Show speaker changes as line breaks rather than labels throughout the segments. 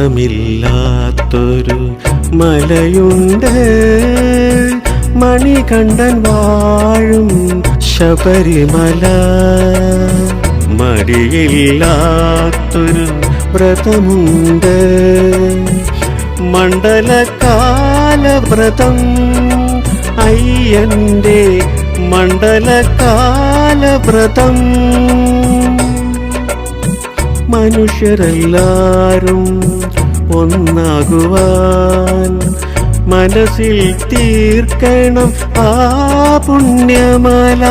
മതമില്ലാത്തൊരു മലയുണ്ട്. മണികണ്ഠൻ വാഴും ശബരിമല. മടിയില്ലാത്തൊരു വ്രതമുണ്ട്. മണ്ഡലകാല വ്രതം അയ്യന്റെ മണ്ഡലകാല വ്രതം മനുഷ്യരെല്ലാരും ഒന്നാകുവാൻ മനസ്സിൽ തീർക്കണം ആ പുണ്യമല.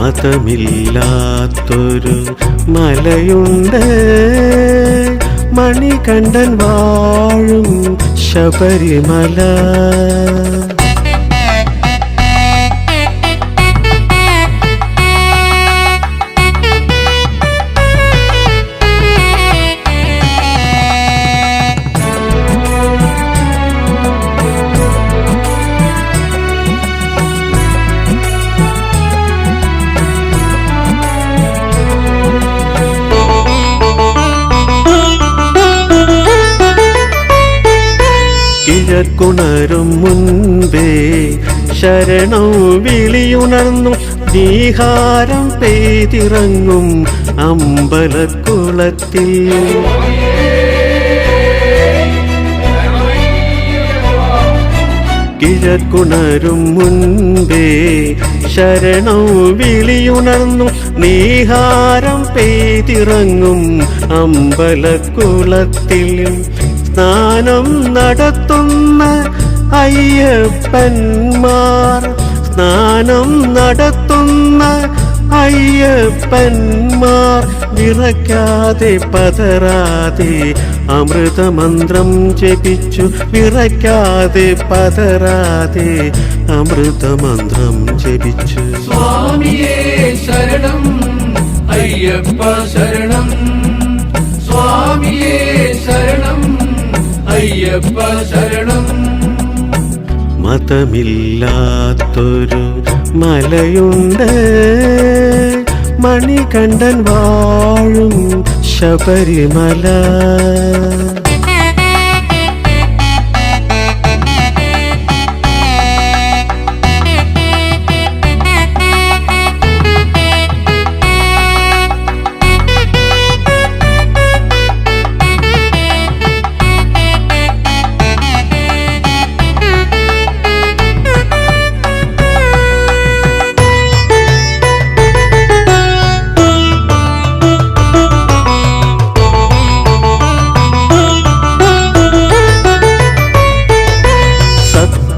മതമില്ലാത്തൊരു മലയുണ്ട്. മണികണ്ഠൻ വാഴും ശബരിമല. കിഴക്കുണരും മുൻപേ ശരണം വിളിയുണർന്നു നീഹാരം പെയ്തിറങ്ങും അമ്പലക്കുളത്തിൽ. കിഴക്കുണരും മുൻപേ ശരണം വിളിയുണർന്നു നീഹാരം പെയ്തിറങ്ങും അമ്പലക്കുളത്തിൽ. സ്നാനം നടത്തുന്ന അയ്യപ്പന്മാർ. സ്നാനം നടത്തുന്ന അയ്യപ്പന്മാർ. വിറക്കാതെ പതരാതെ അമൃതമന്ത്രം ജപിച്ചു വിറക്കാതെ പതരാതെ അമൃതമന്ത്രം ജപിച്ചു.
സ്വാമിയേ ശരണം അയ്യപ്പ ശരണം.
മതമില്ലാത്തൊരു മലയുണ്ട്. മണികണ്ഠൻ വാഴും ശബരിമല.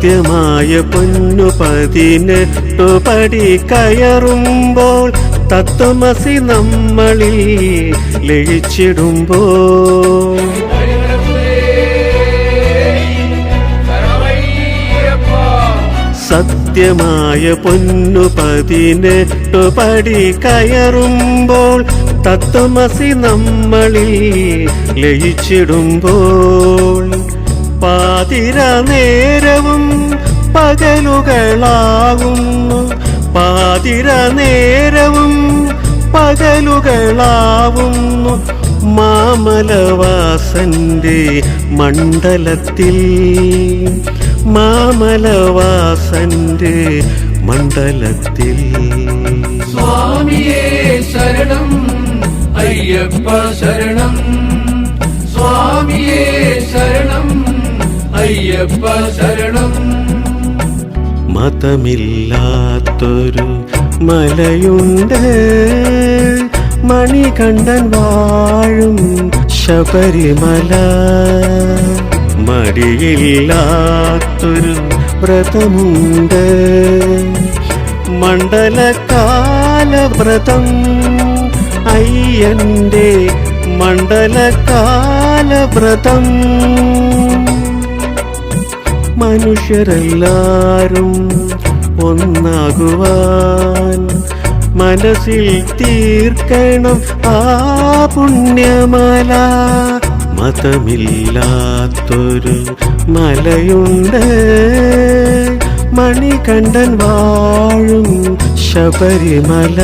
സത്യമായ പൊന്നു പതിനെട്ടു പടി കയറുമ്പോൾ തത്വമസി നമ്മളിൽ ലയിച്ചിടുമ്പോൾ. സത്യമായ പൊന്നു പതിനെട്ടു പടി കയറുമ്പോൾ തത്വമസി നമ്മളിൽ ലയിച്ചിടുമ്പോൾ. പാതിര നേരവും പകലുകളാകുന്നു. പാതിര നേരവും പകലുകളാവുന്നു. മാമലവാസന്റെ മണ്ഡലത്തിൽ. മാമലവാസന്റെ മണ്ഡലത്തിൽ.
സ്വാമിയേ ശരണം അയ്യപ്പ ശരണം. സ്വാമിയേ ശരണം അയ്യപ്പ ശരണം.
മതമില്ലാത്തൊരു മലയുണ്ട്. മണികണ്ഠൻ വാഴും ശബരിമല. മടിയില്ലാത്തൊരു വ്രതമുണ്ട്. മണ്ഡലകാല വ്രതം അയ്യന്റെ മണ്ഡലകാല വ്രതം മനുഷ്യരെല്ലാരും ഒന്നാകുവാൻ മനസ്സിൽ തീർക്കണം ആ പുണ്യമല. മതമില്ലാത്തൊരു മലയുണ്ട്. മണികണ്ഠൻ വാഴും ശബരിമല.